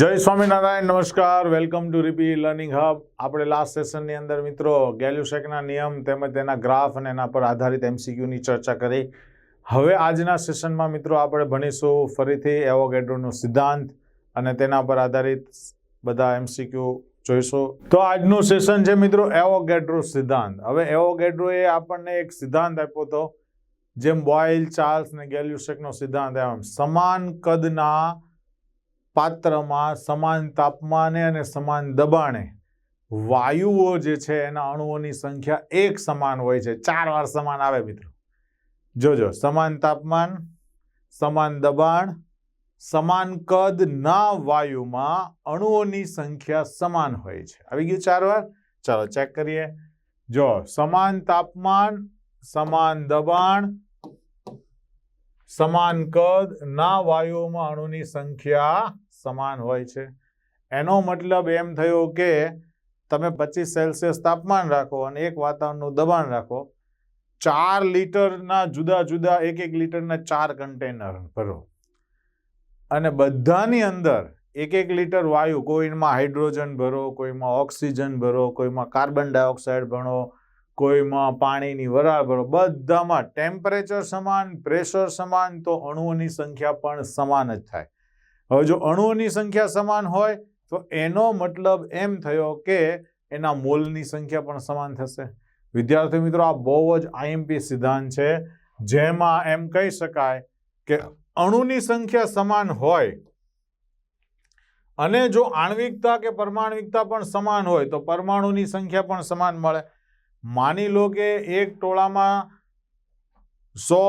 જય સ્વામિનારાયણ, નમસ્કાર, welcome to રીપી લર્નિંગ હબ. આપણે લાસ્ટ સેશનની અંદર મિત્રો ગેલ્યુસેકના નિયમ તેમજ તેના ગ્રાફ અને એના પર આધારિત એમસીક્યુની ચર્ચા કરી. હવે આજના સેશનમાં મિત્રો આપણે ભણીશું ફરીથી એવોગેડ્રોનો સિદ્ધાંત અને તેના પર આધારિત બધા એમસીક્યુ જોઈશું. તો આજનું સેશન છે મિત્રો એવોગેડ્રો સિદ્ધાંત. હવે એવોગેડ્રોએ આપણને એક સિદ્ધાંત આપ્યો હતો, જેમ બોઇલ ચાર્લ્સ ને ગેલ્યુસેકનો સિદ્ધાંત એમ. સમાન કદના પાત્રમાં સમાન તાપમાને અને સમાન દબાણે વાયુઓ જે છે એના અણુઓની સંખ્યા એક સમાન હોય છે. ચાર વાર સમાન આવે મિત્રો. જોજો, સમાન તાપમાન, સમાન દબાણ, સમાન કદ ના વાયુમાં અણુઓની સંખ્યા સમાન હોય છે. આવી ગયું ચાર વાર? ચાલો ચેક કરીએ. જો, સમાન તાપમાન, સમાન દબાણ, સમાન કદ ના વાયુઓમાં અણુની સંખ્યા સમાન હોય છે. એનો મતલબ એમ થયો કે તમે પચીસ સેલ્સિયસ તાપમાન રાખો અને એક વાતાવરણનું દબાણ રાખો. ચાર લીટરના જુદા જુદા એક એક લીટરના ચાર કન્ટેનર ભરો. અને બધાની અંદર એક એક લીટર વાયુ, કોઈમાં હાઇડ્રોજન ભરો, કોઈમાં ઓક્સિજન ભરો, કોઈમાં કાર્બન ડાયોક્સાઇડ ભરો કોઈમાં પાણીની વરાળ ભરો, બધામાં ટેમ્પરેચર સમાન, પ્રેશર સમાન, તો અણુઓની સંખ્યા પણ સમાન જ થાય. હવે જો અણુઓની સંખ્યા સમાન હોય, તો એનો મતલબ એમ થયો કે એના મોલની સંખ્યા પણ સમાન થશે. વિદ્યાર્થી મિત્રો, આ બહુ જ આઈએમપી સિદ્ધાંત છે, જેમાં એમ કહી શકાય કે અણુની સંખ્યા સમાન હોય અને જો આણ્વિકતા કે પરમાણ્વિકતા પણ સમાન હોય, તો પરમાણુની સંખ્યા પણ સમાન મળે. માની લો કે એક ટોળામાં સો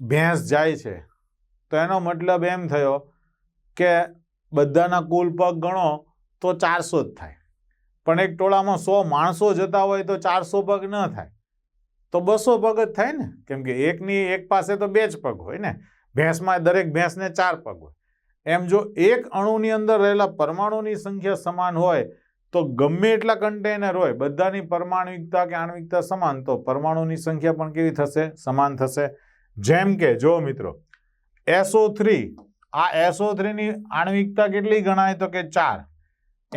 ભેંસ જાય છે, તો એનો મતલબ એમ થયો કે બધાના કુલ પગ ગણો તો ચારસો જ થાય. પણ એક ટોળામાં સો માણસો જતા હોય તો ચારસો પગ ન થાય. તો બસો પગ જ થાય ને? કેમ કે એકની એક પાસે તો બે જ પગ હોય ને? ભેંસમાં દરેક ભેંસને ચાર પગ હોય. એમ જો એક અણુની અંદર રહેલા પરમાણુની સંખ્યા સમાન હોય, તો ગમે એટલા કન્ટેનર હોય, બધાની પરમાણુકતા કે આણ્વિકતા સમાન, તો પરમાણુની સંખ્યા પણ કેવી થશે? સમાન થશે. જેમ કે જો મિત્રો એસઓ થ્રી આ એસઓ થ્રીની આણ્વિકતા કેટલી ગણાય? તો કે ચાર.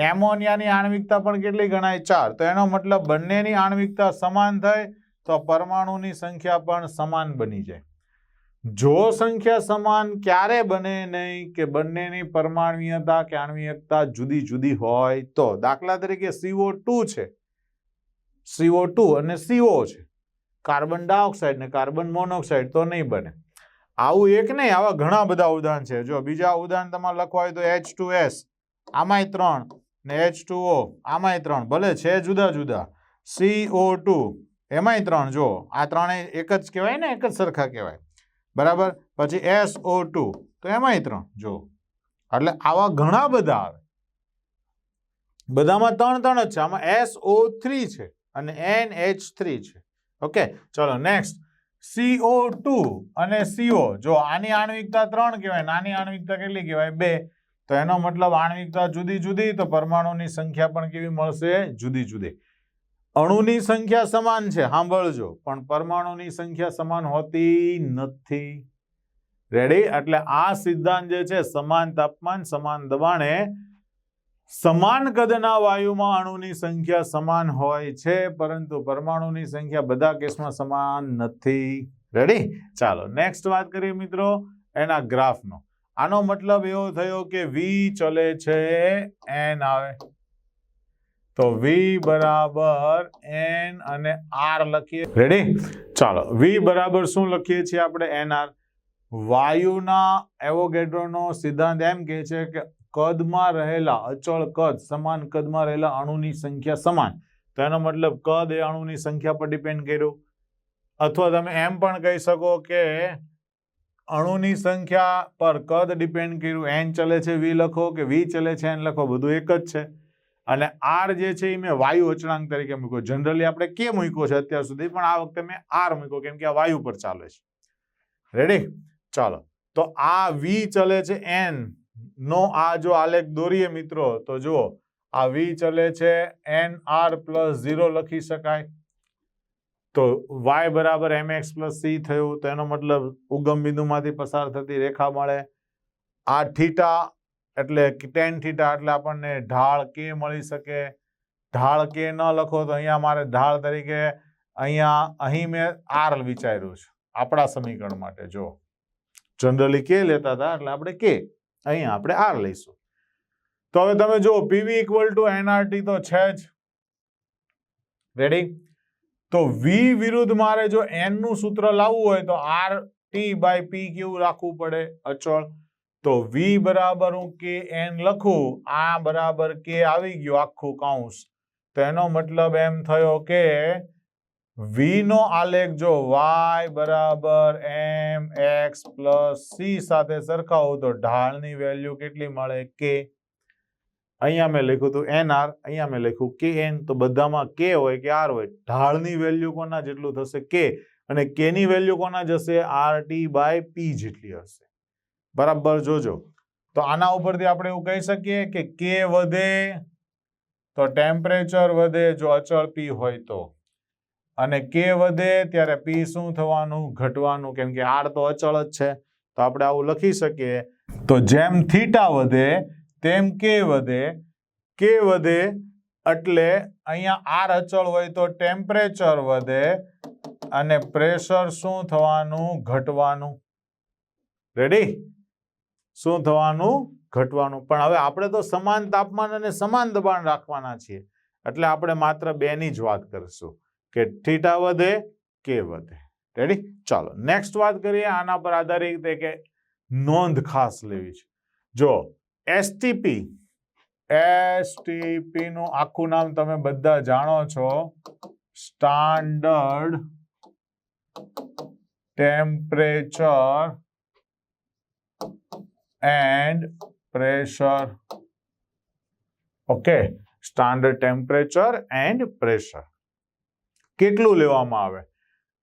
એમોનિયાની આણ્વિકતા પણ કેટલી ગણાય? ચાર. તો એનો મતલબ બંનેની આણ્વિકતા સમાન થાય, તો પરમાણુની સંખ્યા પણ સમાન બની જાય. જો સંખ્યા સમાન ક્યારે બને નહીં કે બંનેની પરમાણ્વીયતા કે આણ્વીયતા જુદી જુદી હોય, તો દાખલા તરીકે સીઓ ટુ છે. સીઓ ટુ અને સીઓ છે. કાર્બન ડાયોક્સાઇડ ને કાર્બન મોનોક્સાઇડ તો નહીં બને. આવું એક નહીં, આવા ઘણા બધા ઉદાહરણ છે. જો બીજા ઉદાહરણ તમારે લખવા હોય તો એચ ટુ એસ આમાંય ત્રણ. ને એચ ટુ ઓ આમાંય ત્રણ. ભલે છે જુદા જુદા. સીઓ ટુ એમાંય ત્રણ. જો, આ ત્રણેય એક જ કહેવાય ને, એક જ સરખા કહેવાય. બરાબર? પછી એસ ઓ ટુ તો એમાંય ત્રણ. જો, એટલે આવા ઘણા બધા આવે. બધામાં ત્રણ ત્રણ જ છે. આમાં એસ ઓ થ્રી છે અને એન એચ થ્રી છે. ઓકે, ચલો નેક્સ્ટ સીઓ ટુ અને સીઓ જો આની આણ્વિકતા ત્રણ કહેવાય, નાની આણ્વિકતા કેટલી કહેવાય? બે. તો એનો મતલબ આણ્વિકતા જુદી જુદી, તો પરમાણુની સંખ્યા પણ કેવી મળશે? જુદી જુદી. અણુની સંખ્યા સમાન છે, સાંભળજો. પણ પરમાણુની સંખ્યા સમાન હોતી નથી. રેડી એટલે આ સિદ્ધાંત જે છે, સમાન તાપમાન, સમાન દબાણે સમાન કદના વાયુમાં અણુની સંખ્યા સમાન હોય છે, પરંતુ પરમાણુની સંખ્યા બધા કેસમાં સમાન નથી. રેડી ચાલો નેક્સ્ટ વાત કરીએ મિત્રો, એના ગ્રાફનો. આનો મતલબ એવો થયો કે વી ચલે છે એન આવે. તો વી બરાબર એન અને આર લખીએ. રેડી ચાલો વી બરાબર શું લખીએ છીએ આપણે? એન આર વાયુના એવોગેડ્રોનો સિદ્ધાંત એમ કહે છે કે કદમાં રહેલા, અચળ કદ, સમાન કદમાં રહેલા અણુની સંખ્યા સમાન. તો એનો મતલબ કદ એ અણુની સંખ્યા પર ડિપેન્ડ કર્યું. અથવા તમે એમ પણ કહી શકો કે અણુની સંખ્યા પર કદ ડિપેન્ડ કર્યું. એન ચલે છે વી લખો કે વી ચલે છે એન લખો, બધું એક જ છે. અને આર જે છે એ મેં વાયુ અચળાંક તરીકે મૂક્યો. જનરલી આપણે કે મૂક્યો છે અત્યાર સુધી, પણ આ વખતે મેં આર મૂક્યો, કેમ કે આ વાયુ પર ચાલે છે. રેડી ચાલો. તો આ વી ચલે છે એન નો આ જો આલેખ દોરીએ મિત્રો, તો જુઓ, આ વી ચલે છે એન આર પ્લસ ઝીરો લખી શકાય. તો વાય બરાબર એમ એક્સ પ્લસ સી થયું, તો એનો મતલબ ઉગમ બિંદુમાંથી પસાર થતી રેખા મળે. આ થીટા એટલે ટેન થીટા એટલે આપણને ઢાળ કે મળી શકે. ઢાળ કે ન લખો તો અહીંયા મારે ઢાળ તરીકે અહીંયા, અહીં મેં આર વિચાર્યું છે. આપણા સમીકરણ માટે જો જનરલી કે લેતા હતા, એટલે આપણે કે અહીંયા આપણે આર લઈશું. તો હવે તમે જો પીવી ઇક્વલ ટુ એનઆરટી તો છે જ. રેડી તો વી વિરુદ્ધ મારે જો એનનું સૂત્ર લાવવું હોય તો આર ટી બાય પી કેવું રાખવું પડે? અચળ. તો વી બરાબર હું કે એન લખું, આ બરાબર કે આવી ગયો આખું કાઉન્સ તો એનો મતલબ એમ થયો કે વી નો આલેખ જો વાય બરાબર એમ એક્સ પ્લસ સી સાથે સરખાવો તો ઢાળની વેલ્યુ કેટલી મળે? કે અહીંયા મેં લખ્યું હતું એન આર અહીંયા મેં લખ્યું કે એન તો બધામાં કે હોય કે આર હોય, ઢાળની વેલ્યુ કોના જેટલું થશે? કે અને કે ની વેલ્યુ કોના જશે? આર ટી બાય પી જેટલી હશે. બરાબર જોજો. તો આના ઉપરથી આપણે એવું કહી શકીએ કે કે વધે તો ટેમ્પરેચર વધે, જો અચળ પી હોય તો. અને કે વધે ત્યારે પી શું થવાનું, ઘટવાનું? કેમ કે આર તો અચળ જ છે. તો આપણે આવું લખી શકીએ. તો જેમ થીટા વધે, તેમ કે વધે. કે વધે એટલે અહીંયા આર અચળ હોય તો ટેમ્પરેચર વધે અને પ્રેશર શું થવાનું? ઘટવાનું. રેડી? શું થવાનું? ઘટવાનું. પણ હવે આપણે તો સમાન તાપમાન અને સમાન દબાણ રાખવાના છીએ. એટલે આપણે માત્ર બેની જ વાત કરીશું. કે થીટા વધે કે વધે. રેડી ચાલો નેક્સ્ટ વાત કરીએ આના પર આધારિત કે નોંધ ખાસ લેવી છે. જો એસટીપી એસટીપી નું આખું નામ તમે બધા જાણો છો standard temperature and pressure okay standard temperature and pressure કેટલું લેવામાં આવે?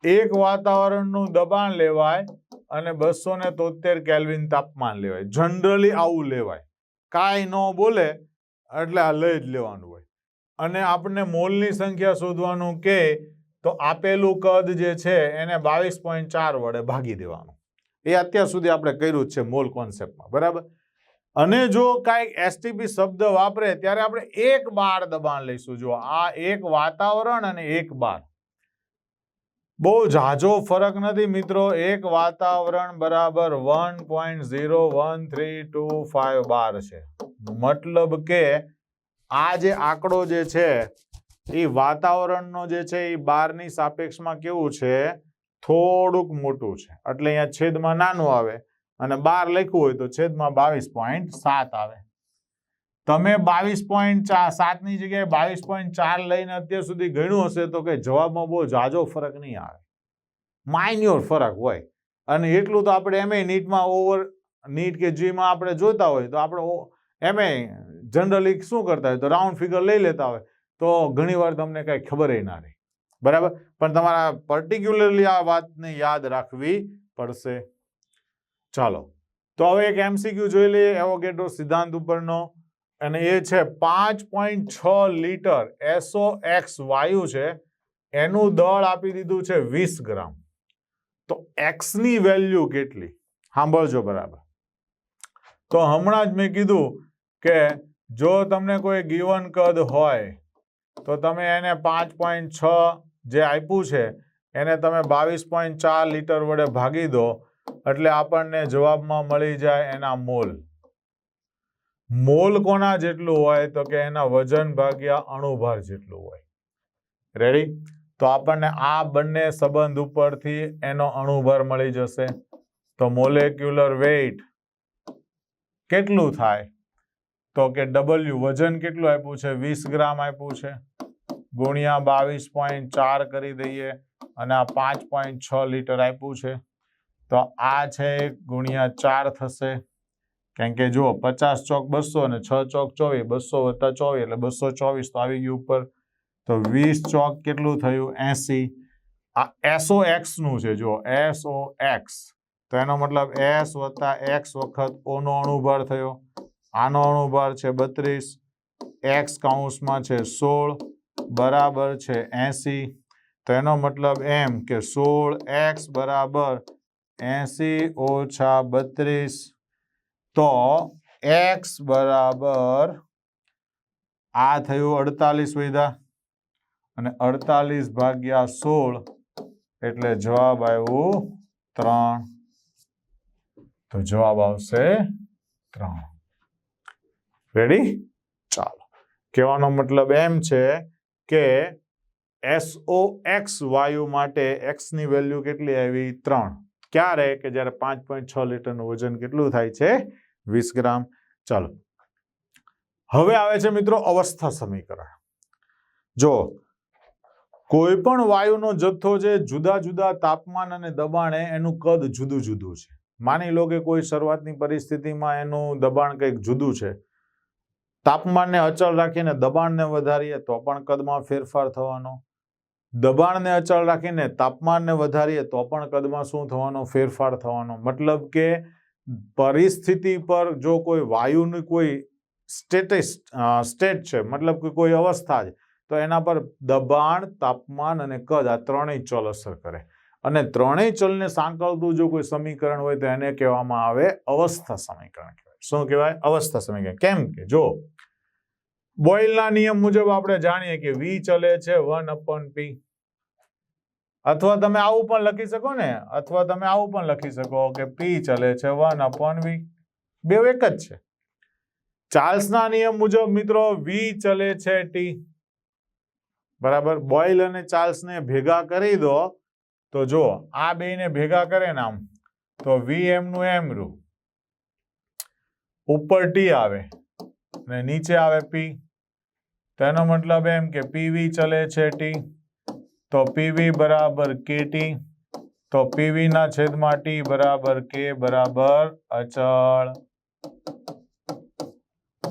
એક વાતાવરણનું દબાણ લેવાય અને બસો ને તોતેર કેલ્વિન તાપમાન લેવાય. જનરલી આવું લેવાય. કાંઈ ન બોલે એટલે આ લઈ જ લેવાનું હોય. અને આપણને મોલની સંખ્યા શોધવાનું કે તો આપેલું કદ જે છે એને બાવીસ પોઈન્ટ ચાર વડે ભાગી દેવાનું. એ અત્યાર સુધી આપણે કર્યું જ છે મોલ કોન્સેપ્ટમાં. બરાબર? અને જો કાંઈક એસટીપી શબ્દ વાપરે, ત્યારે આપણે એક બાર દબાણ લઈશું. જો આ એક વાતાવરણ અને એક બાર. બહુ ઝાઝો ફરક નથી, મિત્રો. એક વાતાવરણ બરાબર one point zero one three two five bar છે. મતલબ કે આ જે આંકડો જે છે, એ વાતાવરણનો જે છે, એ બારની સાપેક્ષમાં કેવું છે? થોડુંક મોટું છે. એટલે અહીંયા છેદમાં નાનું આવે. અને બાર લખ્યું હોય તો છેદમાં બાવીસ પોઈન્ટ સાત આવે. તમે બાવીસ પોઈન્ટ ચાર સાતની જગ્યાએ બાવીસ પોઈન્ટ ચાર લઈને અત્યાર સુધી ગણ્યું હશે તો કે જવાબમાં બહુ જાજો ફરક નહીં આવે. માઇન્યોર ફરક હોય. અને એટલું તો આપણે એમએ નીટમાં ઓવર નીટ કે જીમાં આપણે જોતા હોય તો આપણે એમએ જનરલી શું કરતા હોય તો રાઉન્ડ ફિગર લઈ લેતા હોય તો ઘણીવાર તમને કાંઈ ખબર ના રહે. બરાબર? પણ તમારા પર્ટિક્યુલરલી આ વાતને યાદ રાખવી પડશે. ચાલો. તો હવે એક એમસીક્યુ જોઈ લઈએ એવોગેડ્રો સિદ્ધાંત ઉપરનો. અને એ છે પાંચ પોઈન્ટ છ લીટર એસો એક્સ વાયુ છે. એનું દળ આપી દીધું છે વીસ ગ્રામ. તો એક્સની વેલ્યુ કેટલી? સાંભળજો બરાબર. તો હમણાં જ મેં કીધું કે જો તમને કોઈ ગીવન કદ હોય, તો તમે એને પાંચ પોઈન્ટ છ જે આપ્યું છે, એને તમે બાવીસ પોઈન્ટ ચાર લીટર વડે ભાગી દો એટલે આપણને જવાબમાં મળી જાય એના મોલ. મોલ કોના જેટલું હોય તો કે એના વજન ભાગ્યા અણુભાર જેટલું હોય. રેડી તો આપણને આ બંને સંબંધ ઉપરથી એનો અણુભાર મળી જશે. તો મોલેક્યુલર વેઇટ કેટલું થાય? તો કે ડબલ્યુ વજન કેટલું આપ્યું છે? વીસ ગ્રામ આપ્યું છે. ગુણ્યા બાવીસ પોઈન્ટ ચાર કરી દઈએ અને આ પાંચ પોઈન્ટ છ લીટર આપ્યું છે. તો આ છે ગુણ્યા ચાર થશે. કારણ કે જુઓ, પચાસ ચોક બસો અને છ ચોક ચોવીસ, બસો વત્તા ચોવીસ એટલે બસો ચોવીસ તો આવી ગયું ઉપર. તો વીસ ચોક કેટલું થયું? એસી. આ એસઓ એક્સનું છે, જુઓ એસઓ એક્સ તો એનો મતલબ એસ વત્તા એક્સ વખત ઓનો અણુભાર થયો. આનો અણુભાર છે બત્રીસ. એક્સ કાઉન્સમાં છે સોળ. બરાબર છે એસી. તો એનો મતલબ એમ કે સોળ એક્સ બરાબર એસી ઓછા બત્રીસ. તો એક્સ બરાબર આ થયું અડતાલીસ વૈધા. અને અડતાલીસ ભાગ્યા સોળ એટલે જવાબ આવ્યું ત્રણ. તો જવાબ આવશે ત્રણ. રેડી ચાલો. કહેવાનો મતલબ એમ છે કે એસઓ એક્સ વાયુ માટે એક્સની વેલ્યુ કેટલી આવી? ત્રણ. ક્યારે કે જ્યારે પાંચ પોઈન્ટ છ લીટરનું વજન કેટલું થાય છે? વીસ ગ્રામ. ચાલો. હવે આવે છે મિત્રો અવસ્થા સમીકરણ. જો કોઈ પણ વાયુનો જથ્થો છે જુદા જુદા તાપમાન અને દબાણે એનું કદ જુદું જુદું છે. માની લો કે કોઈ શરૂઆતની પરિસ્થિતિમાં એનું દબાણ કંઈક જુદું છે. તાપમાનને અચળ રાખીને દબાણને વધારીએ તો પણ કદમાં ફેરફાર થવાનો. દબાણને અચળ રાખીને તાપમાનને વધારીએ તો પણ કદમાં શું થવાનો? ફેરફાર થવાનો. મતલબ કે પરિસ્થિતિ પર જો કોઈ વાયુની કોઈ સ્ટેટસ સ્ટેટ છે, મતલબ કે કોઈ અવસ્થા છે, તો એના પર દબાણ, તાપમાન અને કદ આ ત્રણેય ચલ અસર કરે. અને ત્રણેય ચલને સાંકળતું જો કોઈ સમીકરણ હોય તો એને કહેવામાં આવે અવસ્થા સમીકરણ કહેવાય. શું કહેવાય? અવસ્થા સમીકરણ. કેમ કે જો બોયલના નિયમ મુજબ આપણે જાણીએ કે વી ચલે છે વન અપોન પી. અથવા તમે આવું પણ લખી શકો ને, અથવા તમે આવું પણ લખી શકો કે પી ચલે છે વન અપોન વી. બે એક જ છે. ચાર્લ્સના નિયમ મુજબ મિત્રો વી ચલે છે ટી. બરાબર? બોઇલ અને ચાર્લ્સને ભેગા કરી દો, તો જો આ બેને ભેગા કરે ને આમ, તો વી એમ નું એમ રૂ. ઉપર ટી આવે અને નીચે આવે પી. તેનો મતલબ એમ કે પીવી ચલે છે ટી તો પીવી બરાબર કે ટી તો પીવી ના છેદમાં ટી બરાબર કે બરાબર અચળ.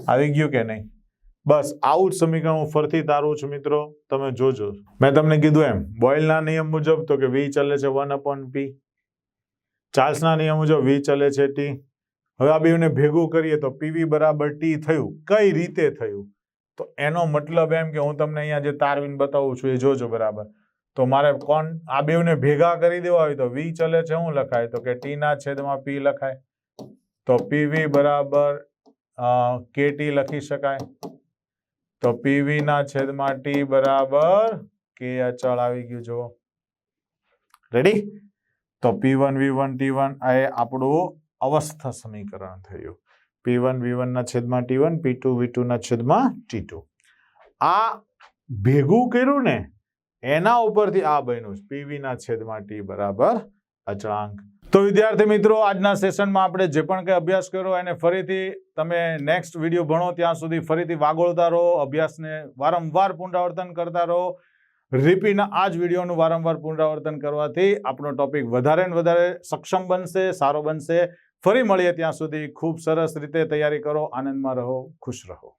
આવી ગયું કે નહીં? બસ, આવું જ સમીકરણ હું ફરતી તારું છું મિત્રો, તમે જોજો. મેં તમને કીધું એમ, બોઇલના નિયમ મુજબ તો કે વી ચલે છે વન અપોન પી ચાર્લ્સના નિયમ મુજબ વી ચલે છે ટી હવે આ બેને ભેગું કરીએ તો પીવી બરાબર ટી થયું. કઈ રીતે થયું? તો એનો મતલબ એમ કે હું તમને અહીંયા જે તારવીને બતાવું છું એ જોજો બરાબર. તો મારે કોણ? આ બેવને ભેગા કરી દેવા હોય તો વી ચલે છે શું લખાય? તો કે ટી ના છેદમાં પી લખાય. તો પીવી બરાબર કેટી લખી શકાય? તો પીવી ના છેદમાં ટી બરાબર, કે અચળ આવી ગયું, જુઓ. રેડી તો P one, V one, T one, આ આપણું અવસ્થા સમીકરણ થયું. પી વન વી વનના છેદમાં T one P two V ટુના છેદમાં ટી ટુ આ ભેગું કર્યું ને, એના ઉપરથી આ બન્યું પીવીના છેદમાં ટી બરાબર અચળાંક. તો વિદ્યાર્થી મિત્રો, આજના સેશનમાં આપણે જે પણ કંઈ અભ્યાસ કર્યો, એને ફરીથી તમે નેક્સ્ટ વીડિયો ભણો, ત્યાં સુધી ફરીથી વાગોળતા રહો, અભ્યાસને વારંવાર પુનરાવર્તન કરતા રહો. રિપીના આ જ વિડીયોનું વારંવાર પુનરાવર્તન કરવાથી આપણો ટોપિક વધારે ને વધારે સક્ષમ બનશે, સારો બનશે. ફરી મળીએ ત્યાં સુધી ખૂબ સરસ રીતે તૈયારી કરો આનંદમાં રહો ખુશ રહો.